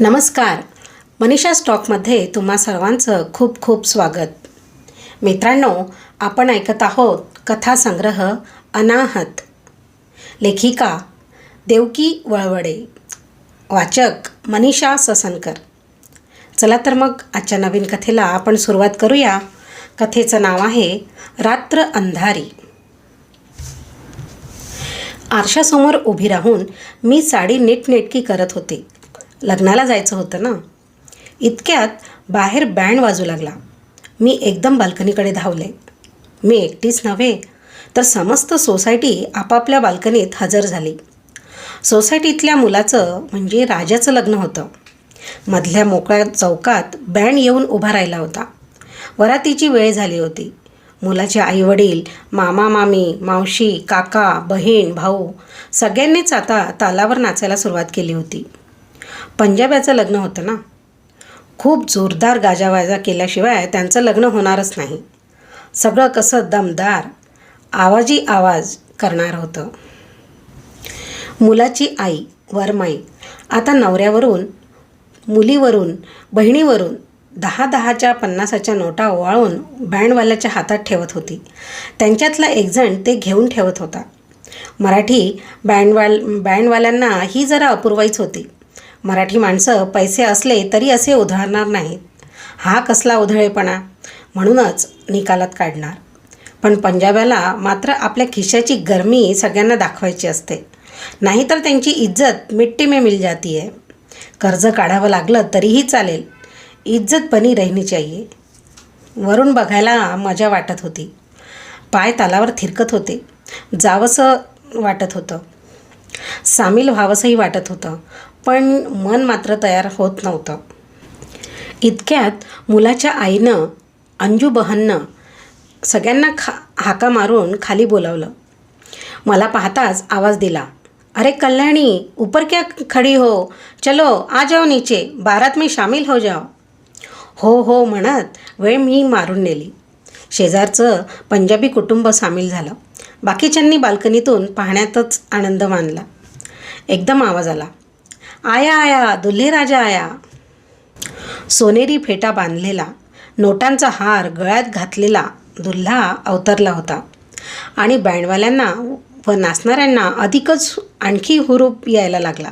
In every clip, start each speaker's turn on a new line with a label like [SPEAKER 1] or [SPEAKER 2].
[SPEAKER 1] नमस्कार. मनीषा स्टॉकमध्ये तुम्हा सर्वांचं खूप खूप स्वागत. मित्रांनो आपण ऐकत आहोत कथासंग्रह अनाहत. लेखिका देवकी वळवडे. वाचक मनीषा ससनकर. चला तर मग आजच्या नवीन कथेला आपण सुरुवात करूया. कथेचं नाव आहे रात्र अंधारी. आरशासमोर उभी राहून मी साडी नीटनेटकी करत होते. लग्नाला जायचं होतं ना. इतक्यात बाहेर बँड वाजू लागला. मी एकदम बाल्कनीकडे धावले. मी एकटीच नव्हे तर समस्त सोसायटी आपापल्या बाल्कनीत हजर झाली. सोसायटीतल्या मुलाचं म्हणजे राजाचं लग्न होतं. मधल्या मोकळ्या चौकात बँड येऊन उभा राहिला होता. वरातीची वेळ झाली होती. मुलाचे आईवडील मामा मामी मावशी काका बहीण भाऊ सगळ्यांनीच आता तालावर नाचायला सुरुवात केली होती. पंजाब्याचं लग्न होतं ना? खूप जोरदार गाजावाजा केल्याशिवाय त्यांचं लग्न होणारच नाही. सगळं कसं दमदार आवाजी आवाज करणार होतं. मुलाची आई वरमाई आता नवऱ्यावरून मुलीवरून बहिणीवरून दहा दहाच्या पन्नासाच्या नोटा ओवाळून बँडवाल्याच्या हातात ठेवत होती. त्यांच्यातला एकजण ते घेऊन ठेवत होता. मराठी बँडवाल बँडवाल्यांना ही जरा अपूर्वाईच होती. मराठी माणसं पैसे असले तरी असे उधळणार नाहीत. हा कसला उधळेपणा? म्हणूनच निकालात काढणार. पण पंजाब्याला मात्र आपल्या खिशाची गरमी सगळ्यांना दाखवायची असते. नाहीतर त्यांची इज्जत मिट्टी में मिल जाती आहे कर्ज काढावं लागलं तरीही चालेल. इज्जत बनी रहनी चाहिए. वरून बघायला मजा वाटत होती. पाय तालावर थिरकत होते. जावंसं वाटत होतं. सामील व्हावंसंही वाटत होतं. पण मन मात्र तयार होत नव्हतं. इतक्यात मुलाच्या आईनं अंजू बहननं सगळ्यांना खा हाका मारून खाली बोलावलं. मला पाहताच आवाज दिला अरे कल्याणी ऊपर क्या खडी हो? चलो आ जाओ नीचे बारात में शामिल हो जाओ. हो हो म्हणत वेळ मी मारून नेली. शेजारचं पंजाबी कुटुंब सामील झालं. बाकीच्यांनी बाल्कनीतून पाहण्यातच आनंद मानला. एकदम आवाज आला. आया आया दुल्हे राजा आया. सोनेरी फेटा बांधलेला नोटांचा हार गळ्यात घातलेला दुल्हा अवतरला होता. आणि बँडवाल्यांना व नाचणाऱ्यांना अधिकच आणखी हुरूप यायला लागला.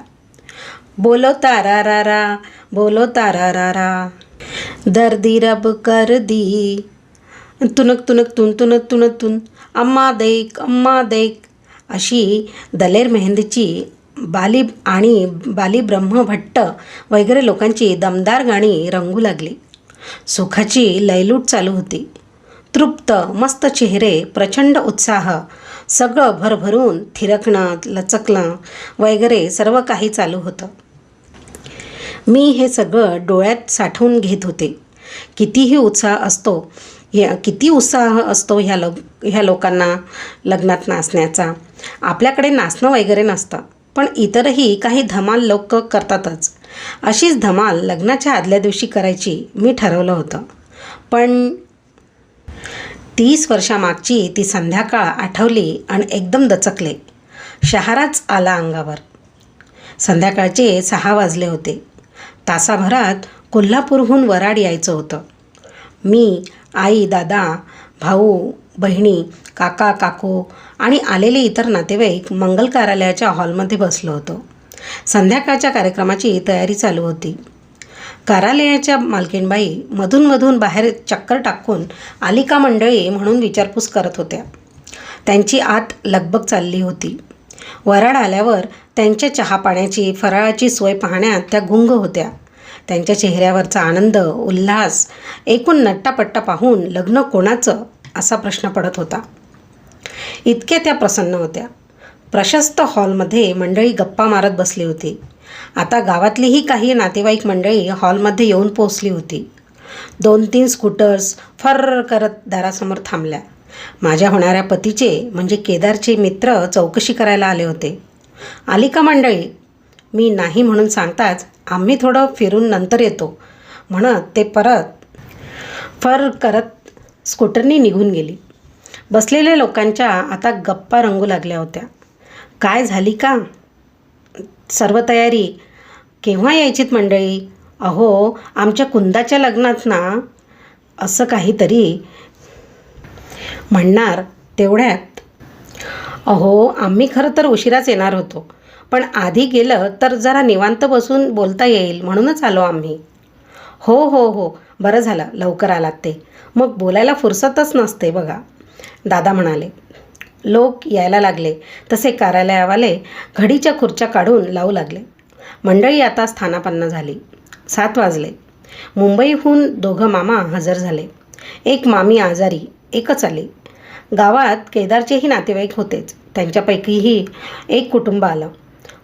[SPEAKER 1] बोलो तारा रा रा बोलो तारा रा रा. दर्दी रब कर दी. तुनक तुनक तुन तुनक तुनक तुन. अम्मा देख अम्मा देख. अशी दलेर मेहंदीची बाली आणि बाली ब्रह्मभट्ट वगैरे लोकांची दमदार गाणी रंगू लागली. सुखाची लयलूट चालू होती. तृप्त मस्त चेहरे प्रचंड उत्साह सगळं भरभरून थिरकणं लचकणं वगैरे सर्व काही चालू होतं. मी हे सगळं डोळ्यात साठवून घेत होते. कितीही उत्साह असतो ह्या किती उत्साह असतो ह्या लो ह्या लोकांना लग्नात नाचण्याचा. आपल्याकडे नाचणं वगैरे नसतं. पण इतरही काही धमाल लोक करतातच. अशीच धमाल लग्नाच्या आदल्या दिवशी करायची मी ठरवलं होतं. पण तीस वर्षामागची ती संध्याकाळ आठवली आणि एकदम दचकले. शहाराच आला अंगावर. संध्याकाळचे सहा वाजले होते. तासाभरात कोल्हापूरहून वराड यायचं होतं. मी आई दादा भाऊ बहिणी काका काकू आणि आलेले इतर नातेवाईक मंगल कार्यालयाच्या हॉलमध्ये बसलो होतो. संध्याकाळच्या कार्यक्रमाची तयारी चालू होती. कार्यालयाच्या मालकीणबाई मधूनमधून बाहेर चक्कर टाकून आली का मंडळी म्हणून विचारपूस करत होत्या. त्यांची आत लगबग चालली होती. वराड आल्यावर त्यांच्या चहापाण्याची फराळाची सोय पाहण्यात त्या गुंग होत्या. त्यांच्या चेहऱ्यावरचा आनंद उल्हास एकूण नट्टापट्टा पाहून लग्न कोणाचं? असा प्रश्न पडत होता. इतक्या त्या प्रसन्न होत्या. प्रशस्त हॉलमध्ये मंडळी गप्पा मारत बसली होती. आता गावातलीही काही नातेवाईक मंडळी हॉलमध्ये येऊन पोहोचली होती. दोन तीन स्कूटर्स फर्र करत दारासमोर थांबल्या. माझ्या होणाऱ्या पतीचे म्हणजे केदारचे मित्र चौकशी करायला आले होते. आली का मंडळी? मी नाही म्हणून सांगताच आम्ही थोडं फिरून नंतर येतो. म्हणत ते परत फर करत स्कूटरनी निघून गेली. बसलेल्या लोकांच्या आता गप्पा रंगू लागल्या होत्या. काय झाली का? सर्व तयारी? केव्हा यायचीत मंडळी? अहो आमच्या कुंदाच्या लग्नात ना असं काहीतरी म्हणणार तेवढ्यात. अहो आम्ही खरं तर उशिराच येणार होतो. पण आधी गेलं तर जरा निवांत बसून बोलता येईल म्हणूनच आलो आम्ही. हो हो हो. बरं झालं. लवकर आलात ते. मग बोलायला फुरसतच नसते बघा. दादा म्हणाले लोक यायला लागले तसे कार्यालयावाले घडीच्या खुर्च्या काढून लावू लागले. मंडळी आता स्थानापन्न झाली. सात वाजले. मुंबईहून दोघं मामा हजर झाले. एक मामी आजारी एकच आली. गावात केदारचेही नातेवाईक होतेच. त्यांच्यापैकीही एक कुटुंब आलं.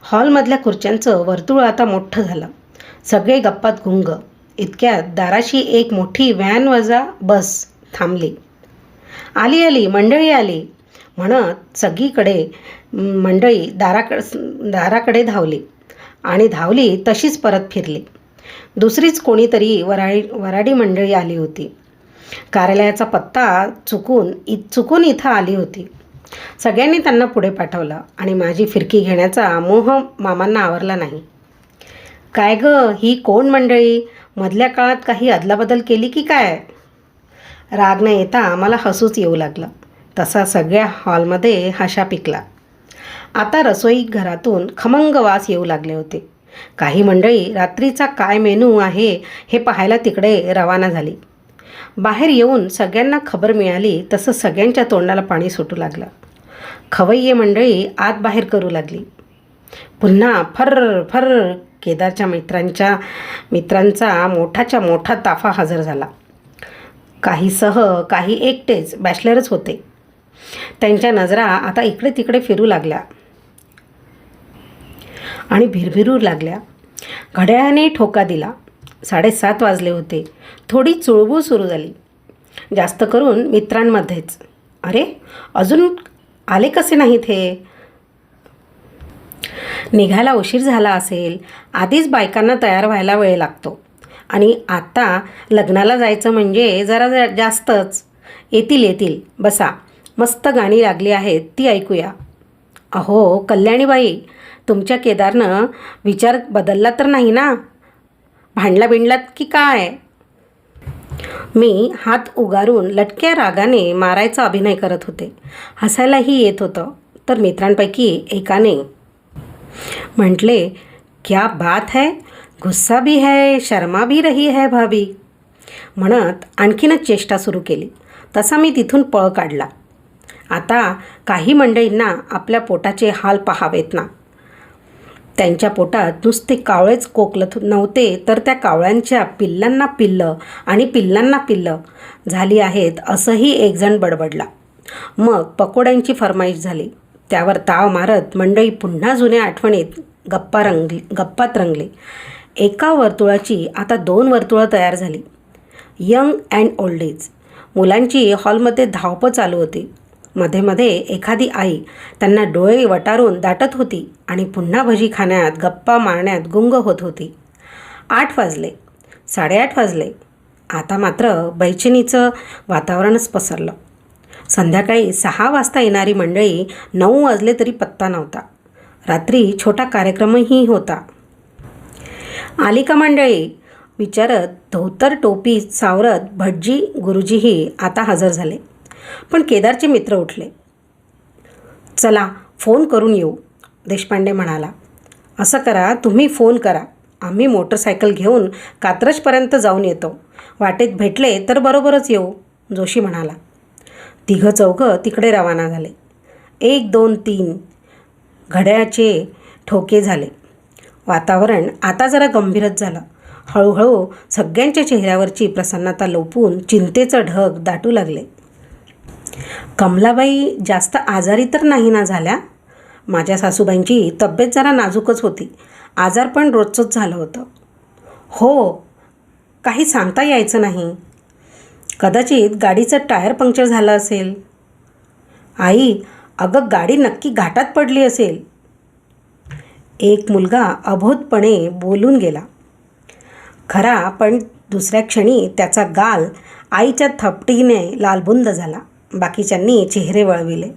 [SPEAKER 1] हॉलमधल्या खुर्च्यांचं वर्तुळ आता मोठं झालं. सगळे गप्पात गुंग. इतक्यात दाराशी एक मोठी व्हॅन वजा बस थांबली. आली आली मंडळी आली. म्हणत सगळीकडे मंडळी दाराकड दाराकडे धावली आणि धावली तशीच परत फिरली. दुसरीच कोणीतरी वराळी वराडी मंडळी आली होती. कार्यालयाचा पत्ता चुकून इ चुकून इथं आली होती. सगळ्यांनी त्यांना पुढे पाठवलं आणि माझी फिरकी घेण्याचा मोह मामांना आवरला नाही. काय ग ही कोण मंडळी? मधल्या काळात काही अदलाबदल केली की काय? राग न येता मला हसूच येऊ लागलं. तसा सगळ्या हॉलमध्ये हशा पिकला. आता रसोई घरातून खमंग वास येऊ लागले होते. काही मंडळी रात्रीचा काय मेनू आहे हे पाहायला तिकडे रवाना झाली. बाहेर येऊन सगळ्यांना खबर मिळाली तसं सगळ्यांच्या तोंडाला पाणी सुटू लागलं. खवय्ये मंडळी आत बाहेर करू लागली. पुन्हा फर फर केदारच्या मित्रांच्या मित्रांचा मोठाच्या मोठा ताफा हजर झाला. काही सह काही एकटेच बॅचलरच होते. त्यांच्या नजरा आता इकडे तिकडे फिरू लागल्या. आणि भिरभिरू लागल्या. घड्याळाने ठोका दिला. साडेसात वाजले होते. थोडी चुळबुळ सुरू झाली. जास्त करून मित्रांमध्येच. अरे अजून आले कसे नाहीत हे? निघायला उशीर झाला असेल. आधीच बायकांना तयार व्हायला वेळ लागतो. आणि आता लग्नाला जायचं म्हणजे जरा जा- जास्तच. येतील येतील. बसा. मस्त गाणी लागली आहेत ती ऐकूया. अहो कल्याणीबाई तुमच्या केदारनं विचार बदलला तर नाही ना? भांडला बिंडलात की काय? मी हात उगारून लटक्या रागाने मारायचा अभिनय करत होते. हसायलाही येत होतं तर मित्रांपैकी एकाने म्हटले क्या बात है? गुस्सा भी है शर्मा भी रही है भाभी। म्हणत आणखीनच चेष्टा सुरू केली. तसा मी तिथून पळ काढला. आता काही मंडळींना आपल्या पोटाचे हाल पहावेत ना. त्यांच्या पोटात नुसते कावळेच कोकलत नव्हते तर त्या कावळ्यांच्या पिल्लांना पिल्लं आणि पिल्लांना पिल्लं झाली आहेत असंही एकजण बडबडला. मग पकोड्यांची फरमाईश झाली. त्यावर ताव मारत मंडळी पुन्हा जुन्या आठवणीत गप्पा रंगली गप्पात रंगली. एका वर्तुळाची आता दोन वर्तुळं तयार झाली. Young and old age. मुलांची हॉलमध्ये धावपळ चालू होती. मध्ये मध्ये एखादी आई त्यांना डोळे वटारून दाटत होती आणि पुन्हा भजी खाण्यात गप्पा मारण्यात गुंग होत होती. आठ वाजले. साडेआठ वाजले. आता मात्र बैचनीचं वातावरणच पसरलं. संध्याकाळी सहा वाजता येणारी मंडळी नऊ वाजले तरी पत्ता नव्हता. रात्री छोटा कार्यक्रमही होता. आली का मंडळी विचारत धोतर टोपी सावरत भटजी गुरुजीही आता हजर झाले. पण केदारचे मित्र उठले. चला फोन करून येऊ देशपांडे म्हणाला. असं करा तुम्ही फोन करा. आम्ही मोटरसायकल घेऊन कात्रजपर्यंत जाऊन येतो. वाटेत भेटले तर बरोबरच येऊ जोशी म्हणाला. तिघं चौघं तिकडे रवाना झाले. एक दोन तीन घड्याळाचे ठोके झाले. वातावरण आता जरा गंभीरच झालं. हळूहळू सगळ्यांच्या चेहऱ्यावरची प्रसन्नता लोपून चिंतेचं ढग दाटू लागले. कमलाबाई जास्त आजारी तर नाही ना झाल्या? माझ्या सासूबाईंची तब्येत जरा नाजूकच होती. आजार पण रोजचंच झालं होतं. हो काही सांगता यायचं नाही. कदाचित गाडीचं टायर पंक्चर झालं असेल. आई अगं गाडी नक्की घाटात पडली असेल. एक मुलगा अबोधपणे बोलून गेला. खरा पण दुसऱ्या क्षणी त्याचा गाल आईच्या थपटीने लालबुंद झाला. बाकीच्यांनी चेहरे वळविले.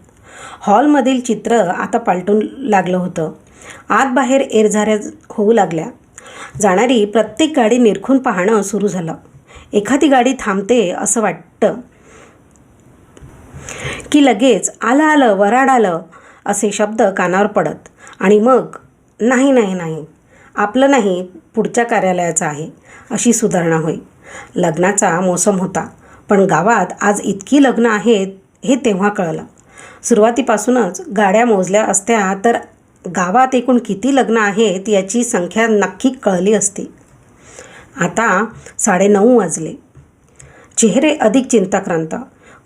[SPEAKER 1] हॉलमधील चित्र आता पालटून लागलं होतं. आत बाहेर एरझाऱ्या होऊ लागल्या. जाणारी प्रत्येक गाडी निरखून पाहणं सुरू झालं. एखादी गाडी थांबते असं वाटतं की लगेच आलं आलं वराड आलं असे शब्द कानावर पडत आणि मग नाही नाही नाही. आपलं नाही पुढच्या कार्यालयाचं आहे अशी सुधारणा होईल लग्नाचा मोसम होता पण गावात आज इतकी लग्न आहेत हे तेव्हा कळलं. सुरुवातीपासूनच गाड्या मोजल्या असत्या तर गावात एकूण किती लग्न आहेत याची संख्या नक्की कळली असती. आता साडेनऊ वाजले. चेहरे अधिक चिंताक्रांत.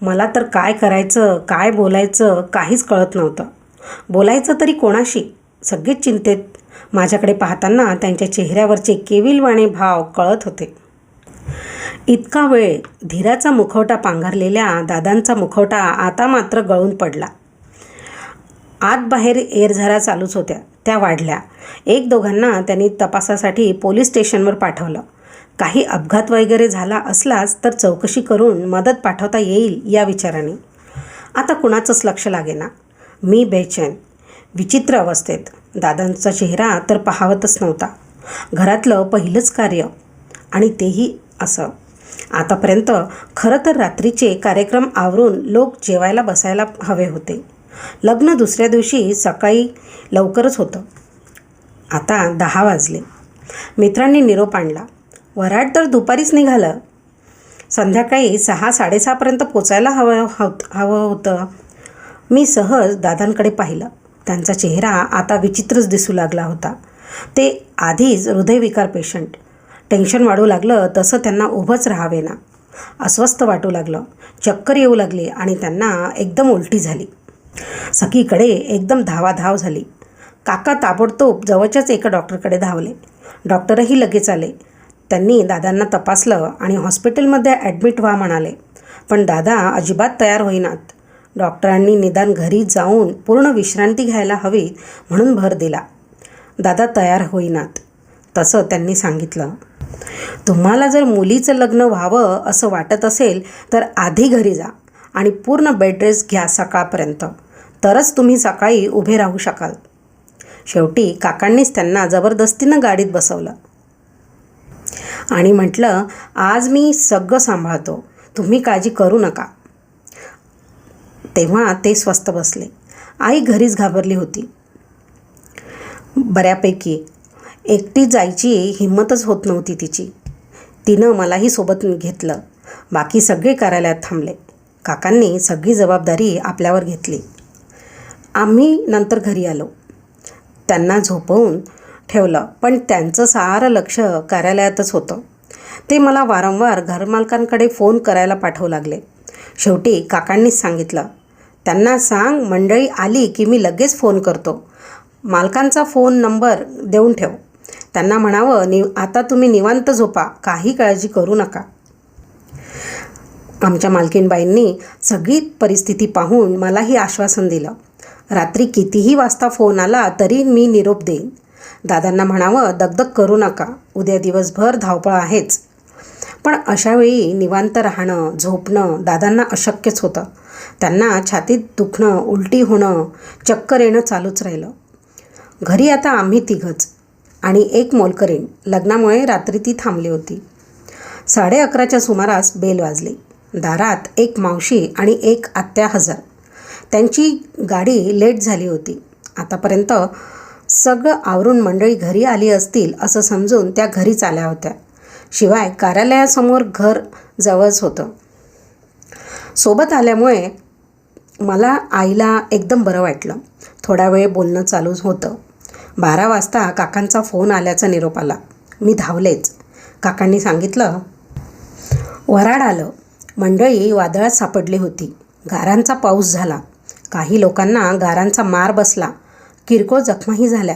[SPEAKER 1] मला तर काय करायचं काय बोलायचं काहीच कळत नव्हतं. बोलायचं तरी कोणाशी? सगळेच चिंतेत माझ्याकडे पाहताना त्यांच्या चेहऱ्यावरचे केविलवाणे भाव कळत होते. इतका वेळ धीराचा मुखवटा पांघरलेल्या दादांचा मुखवटा आता मात्र गळून पडला. आत बाहेर एरझरा चालूच होत्या. त्या वाढल्या. एक दोघांना त्यांनी तपासासाठी पोलीस स्टेशनवर पाठवलं. काही अपघात वगैरे झाला असलाच तर चौकशी करून मदत पाठवता येईल या विचाराने. आता कुणाचंच लक्ष लागेना. मी बेचैन. विचित्र अवस्थेत. दादांचा चेहरा तर पाहावतच नव्हता. घरातलं पहिलंच कार्य. आणि तेही असं. आतापर्यंत खरं तर रात्रीचे कार्यक्रम आवरून लोक जेवायला बसायला हवे होते. लग्न दुसऱ्या दिवशी सकाळी लवकरच होतं. आता दहा वाजले. मित्रांनी निरोप आणला. वराड तर दुपारीच निघालं. संध्याकाळी सहा साडेसहापर्यंत पोचायला हवं हवं हवं होतं. मी सहज दादांकडे पाहिलं. त्यांचा चेहरा आता विचित्रच दिसू लागला होता. ते आधीच हृदयविकार पेशंट. टेन्शन वाढू लागलं तसं त्यांना उभंच राहावे ना अस्वस्थ वाटू लागलं चक्कर येऊ लागली आणि त्यांना एकदम उलटी झाली. सगळीकडे एकदम धावाधाव झाली. काका ताबडतोब जवळच्याच एका डॉक्टरकडे धावले. डॉक्टरही लगेच आले. त्यांनी दादांना तपासलं आणि हॉस्पिटलमध्ये ॲडमिट व्हा म्हणाले. पण दादा अजिबात तयार होईनात. डॉक्टरांनी निदान घरी जाऊन पूर्ण विश्रांती घ्यायला हवी म्हणून भर दिला. दादा तयार होईनात. तसं त्यांनी सांगितलं. तुम्हाला जर मुलीचं लग्न व्हावं असं वाटत असेल तर आधी घरी जा आणि पूर्ण बेड घ्या सकाळपर्यंत. तरच तुम्ही सकाळी उभे राहू शकाल. शेवटी काकांनीच त्यांना जबरदस्तीनं गाडीत बसवलं. आणि म्हटलं आज मी सगळं सांभाळतो. तुम्ही काळजी करू नका. तेव्हा ते स्वस्त बसले. आई घरीच घाबरली होती. बऱ्यापैकी एकटी जायची हिंमतच होत नव्हती तिची. तिनं मलाही सोबत घेतलं. बाकी सगळे कार्यालयात थांबले. काकांनी सगळी जबाबदारी आपल्यावर घेतली. आम्ही नंतर घरी आलो. त्यांना झोपवून ठेवलं पण त्यांचं सारं लक्ष कार्यालयातच होतं. ते मला वारंवार घरमालकांकडे फोन करायला पाठवू लागले. शेवटी काकांनीच सांगितलं त्यांना सांग मंडळी आली की मी लगेच फोन करतो. मालकांचा फोन नंबर देऊन ठेव. त्यांना म्हणावं नि आता तुम्ही निवांत झोपा काही काळजी करू नका. आमच्या मालकीनबाईंनी सगळी परिस्थिती पाहून मलाही आश्वासन दिलं. रात्री कितीही वाजता फोन आला तरी मी निरोप देईन. दादांना म्हणावं दगदग करू नका. उद्या दिवसभर धावपळ आहेच. पण अशावेळी निवांत राहणं झोपणं दादांना अशक्यच होतं. त्यांना छातीत दुखणं उलटी होणं चक्कर येणं चालूच राहिलं. घरी आता आम्ही तिघंच आणि एक मोलकरीण. लग्नामुळे रात्री ती थांबली होती. साडे अकराच्या सुमारास बेल वाजली. दारात एक मावशी आणि एक आत्या हजर. त्यांची गाडी लेट झाली होती. आतापर्यंत सगळं आवरून मंडळी घरी आली असतील असं समजून त्या घरीच आल्या होत्या. शिवाय कार्यालयासमोर घर जवळच होतं. सोबत आल्यामुळे मला आईला एकदम बरं वाटलं. थोडा वेळ बोलणं चालूच होतं. बारा वाजता काकांचा फोन आल्याचा निरोप आला. मी धावलेच. काकांनी सांगितलं वराड आलं. मंडळी वादळात सापडली होती. गारांचा पाऊस झाला. काही लोकांना गारांचा मार बसला. किरकोळ जखमाही झाल्या.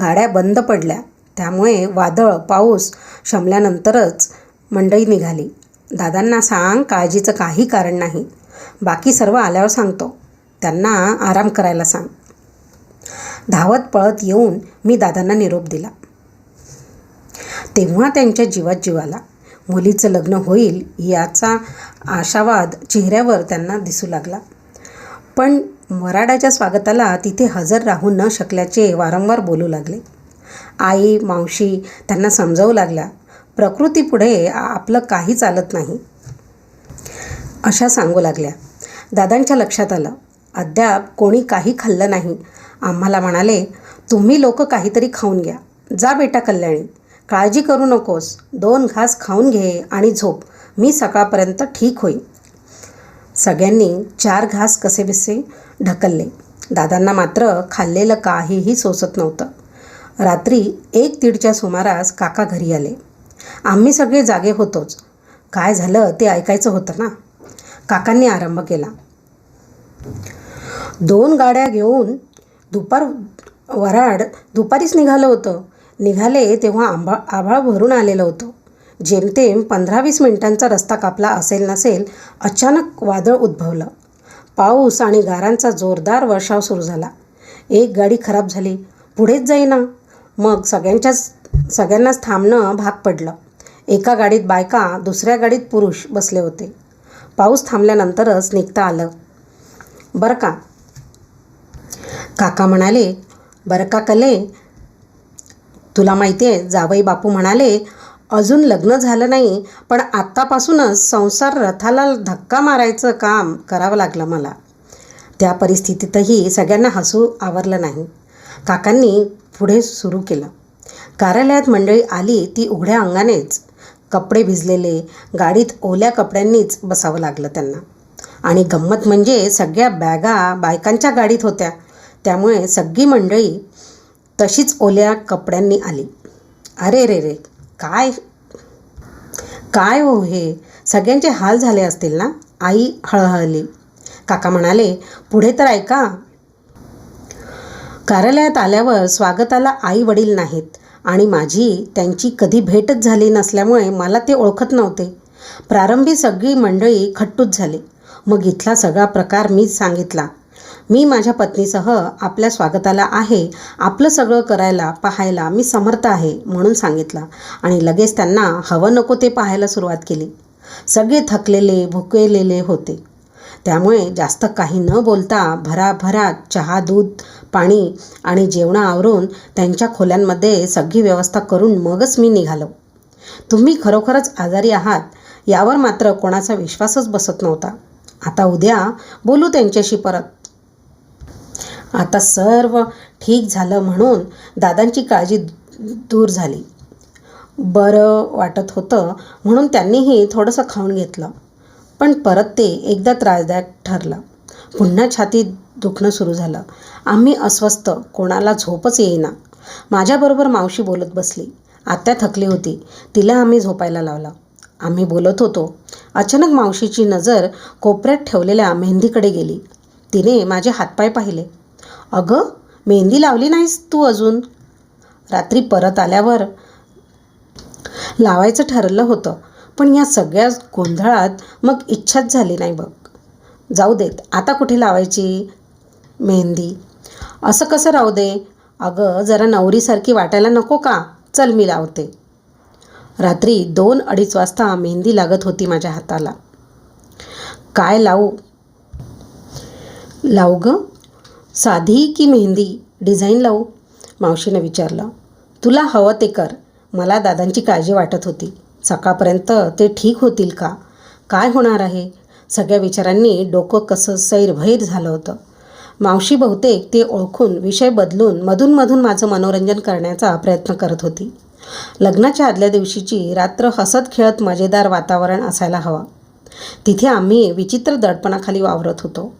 [SPEAKER 1] गाड्या बंद पडल्या. त्यामुळे वादळ पाऊस शमल्यानंतरच मंडई निघाली. दादांना सांग काळजीचं काही कारण नाही. बाकी सर्व आल्यावर सांगतो. त्यांना आराम करायला सांग. धावत पळत येऊन मी दादांना निरोप दिला. तेव्हा त्यांच्या जीवात जीवाला मुलीचं लग्न होईल याचा आशावाद चेहऱ्यावर त्यांना दिसू लागला. पण वराडाच्या स्वागताला तिथे हजर राहू न शकल्याचे वारंवार बोलू लागले. आई मावशी त्यांना समजावू लागल्या. प्रकृतीपुढे आपलं काही चालत नाही. अशा सांगू लागल्या. दादांच्या लक्षात आलं अद्याप कोणी काही खाल्लं नाही. आम्हाला म्हणाले तुम्ही लोक काहीतरी खाऊन घ्या. जा बेटा कल्याणी. काळजी करू नकोस. दोन घास खाऊन घे आणि झोप. मी सकाळपर्यंत ठीक होईन. सगळ्यांनी चार घास कसेबसे ढकलले. दादांना मात्र खाल्लेलं काहीही सोसत नव्हतं. रात्री एक दीडच्या सुमारास काका घरी आले. आम्ही सगळे जागे होतोच. काय झालं ते ऐकायचं होतं ना? काकांनी आरंभ केला. दोन गाड्या घेऊन दुपार वराड दुपारीच निघालं होतं. निघाले तेव्हा आंबा आभाळ भरून आलेलं होतं. जेमतेम पंधरा वीस मिनिटांचा रस्ता कापला असेल नसेल अचानक वादळ उद्भवलं. पाऊस आणि गारांचा जोरदार वर्षाव सुरू झाला. एक गाडी खराब झाली. पुढेच जाईना. मग सगळ्यांच्याच सगळ्यांनाच थांबणं भाग पडलं. एका गाडीत बायका दुसऱ्या गाडीत पुरुष बसले होते. पाऊस थांबल्यानंतरच निघता आलं. बरं का? काका म्हणाले बरं का कले? तुला माहिती आहे जावई बापू म्हणाले अजून लग्न झालं नाही पण आत्तापासूनच संसार रथाला धक्का मारायचं काम करावं लागलं मला. त्या परिस्थितीतही सगळ्यांना हसू आवरलं नाही. काकांनी पुढे सुरू केलं. कार्यालयात मंडळी आली ती उघड्या अंगानेच कपडे भिजलेले गाडीत ओल्या कपड्यांनीच बसावं लागलं त्यांना. आणि गंमत म्हणजे सगळ्या बॅगा बायकांच्या गाडीत होत्या. त्यामुळे सगळी मंडळी तशीच ओल्या कपड्यांनी आली. अरे रे रे काय? काय हो हे? सगळ्यांचे हाल झाले असतील ना? आई हळहळली. काका म्हणाले पुढे तर ऐका कार्यालयात आल्यावर स्वागताला आई वडील नाहीत आणि माझी त्यांची कधी भेटच झाली नसल्यामुळे मला ते ओळखत नव्हते. प्रारंभी सगळी मंडळी खट्टूच झाली. मग इथला सगळा प्रकार मी सांगितला. मी माझ्या पत्नीसह आपल्या स्वागताला आहे आपलं सगळं करायला पाहायला मी समर्थ आहे म्हणून सांगितलं आणि लगेच त्यांना हवं नको ते पाहायला सुरुवात केली. सगळे थकलेले भुकेलेले होते. त्यामुळे जास्त काही न बोलता भराभरात चहा दूध पाणी आणि जेवणं आवरून त्यांच्या खोल्यांमध्ये सगळी व्यवस्था करून मगच मी निघालो. तुम्ही खरोखरच आजारी आहात यावर मात्र कोणाचा विश्वासच बसत नव्हता. आता उद्या बोलू त्यांच्याशी परत. आता सर्व ठीक झालं म्हणून दादांची काळजी दूर झाली. बरं वाटत होतं म्हणून त्यांनीही थोडंसं खाऊन घेतलं. पण परत ते एकदा त्रासदायक ठरलं. पुन्हा छातीत दुखणं सुरू झालं. आम्ही अस्वस्थ कोणाला झोपच येईना. माझ्याबरोबर मावशी बोलत बसली. आत्या थकली होती. तिला आम्ही झोपायला लावलं. आम्ही बोलत होतो. अचानक मावशीची नजर कोपऱ्यात ठेवलेल्या मेहंदीकडे गेली. तिने माझे हातपाय पाहिले. अगं मेहंदी लावली नाहीस तू अजून? रात्री परत आल्यावर लावायचं ठरलं होतं. पण या सगळ्या गोंधळात मग इच्छाच झाली नाही बघ. जाऊ देत. आता कुठे लावायची? मेहंदी. असं कसं राहू दे? अगं जरा नवरीसारखी वाटायला नको का? चल मी लावते. रात्री दोन अडीच वाजता मेहंदी लागत होती माझ्या हाताला. काय लावू? लावू ग? साधी की मेहंदी? डिझाईन लावू? मावशीनं विचारलं. तुला हवं ते कर. मला दादांची काळजी वाटत होती. सकाळपर्यंत ते ठीक होतील का? काय होणार आहे? सगळ्या विचारांनी डोकं कसं सैरभैर झालं होतं. मावशी बहुतेक ते ओळखून विषय बदलून मधूनमधून माझं मनोरंजन करण्याचा प्रयत्न करत होती. लग्नाच्या आदल्या दिवशीची रात्र हसत खेळत मजेदार वातावरण असायला हवं. तिथे आम्ही विचित्र दडपणाखाली वावरत होतो.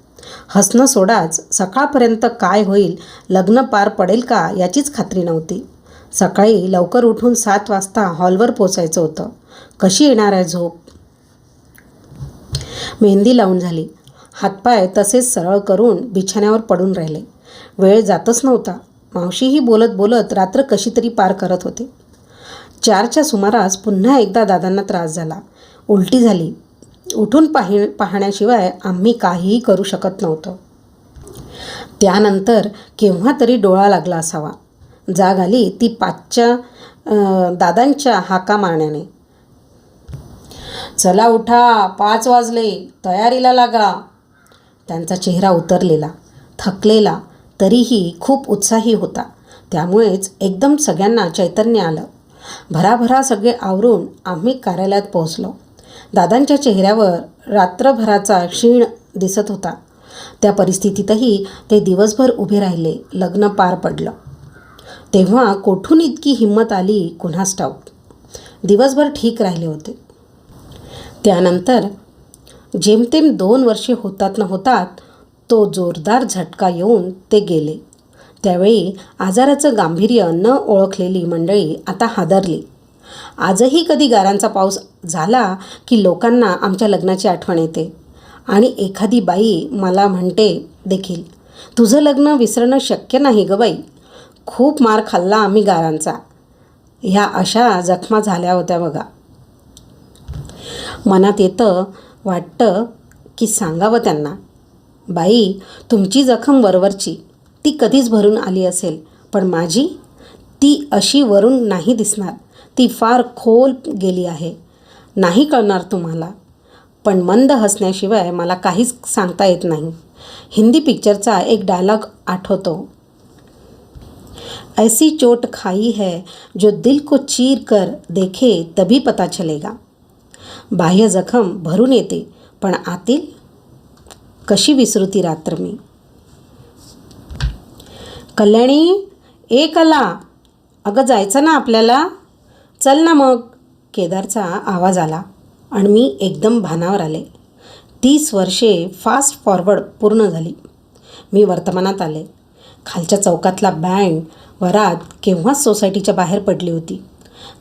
[SPEAKER 1] हसणं सोडाच सकाळपर्यंत काय होईल लग्न पार पडेल का याचीच खात्री नव्हती. सकाळी लवकर उठून सात वाजता हॉलवर पोचायचं होतं. कशी येणार आहे झोप? मेहंदी लावून झाली. हातपाय तसेच सरळ करून बिछाण्यावर पडून राहिले. वेळ जातच नव्हता. मावशीही बोलत बोलत रात्र कशी तरी पार करत होते. चारच्या सुमारास पुन्हा एकदा दादांना त्रास झाला. उलटी झाली. उठून पाहि पाहण्याशिवाय आम्ही काहीही करू शकत नव्हतो. त्यानंतर केव्हा तरी डोळा लागला असावा. जाग आली ती पाचच्या दादांच्या हाका मारण्याने. चला उठा पाच वाजले तयारीला लागा. त्यांचा चेहरा उतरलेला थकलेला तरीही खूप उत्साही होता. त्यामुळेच एकदम सगळ्यांना चैतन्य आलं. भराभरा सगळे आवरून आम्ही कार्यालयात पोहोचलो. दादांच्या चेहऱ्यावर रात्रभराचा क्षीण दिसत होता. त्या परिस्थितीतही ते दिवसभर उभे राहिले लग्न पार पडलं. तेव्हा कोठून इतकी हिंमत आली कुणास ठाऊक? दिवसभर ठीक राहिले होते. त्यानंतर जेमतेम दोन वर्षे होतात न होतात तो जोरदार झटका येऊन ते गेले. त्यावेळी आजाराचं गांभीर्य न ओळखलेली मंडळी आता हादरली. आजही कधी गारांचा पाऊस झाला की लोकांना आमच्या लग्नाची आठवण येते. आणि एखादी बाई मला म्हणते देखील तुझं लग्न विसरणं शक्य नाही ग बाई. खूप मार खाल्ला आम्ही गारांचा. ह्या अशा जखमा झाल्या होत्या बघा. मनात येतं वाटतं की सांगावं त्यांना बाई तुमची जखम वरवरची ती कधीच भरून आली असेल पण माझी ती अशी वरून नाही दिसणार ती फार खोल गेली आहे नाही कळणार तुम्हाला पण मंद हसण्याशिवाय मला काहीच सांगता येत नाही. हिंदी पिक्चरचा एक डायलॉग आठवतो. ऐसी चोट खाई है जो दिल को चीर कर देखे तभी पता चलेगा. बाह्य जखम भरून येते. पण आतील कशी विसरू ती रात्र मी? कल्याणी ए कला अगं जायचं ना आपल्याला? चल ना मग. केदारचा आवाज आला आणि मी एकदम भानावर आले. तीस वर्षे फास्ट फॉरवर्ड पूर्ण झाली. मी वर्तमानात आले. खालच्या चौकातला बँड वरात केव्हाच सोसायटीच्या बाहेर पडली होती.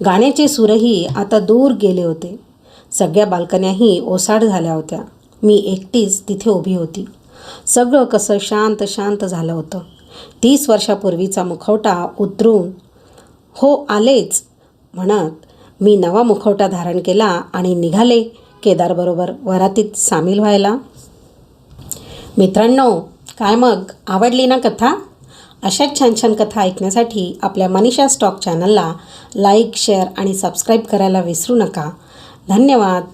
[SPEAKER 1] गाण्याचे सूरही आता दूर गेले होते. सगळ्या बाल्कन्याही ओसाड झाल्या होत्या. मी एकटीच तिथे उभी होती. सगळं कसं शांत शांत झालं होतं. तीस वर्षापूर्वीचा मुखवटा उतरून हो आलेच म्हणत मी नवा मुखवटा धारण केला आणि निघाले केदारबरोबर वरातीत सामील व्हायला. मित्रांनो काय मग? आवडली ना कथा? अशाच छान छान कथा ऐकण्यासाठी आपल्या मनीषा स्टॉक चॅनलला लाईक शेअर आणि सबस्क्राईब करायला विसरू नका. धन्यवाद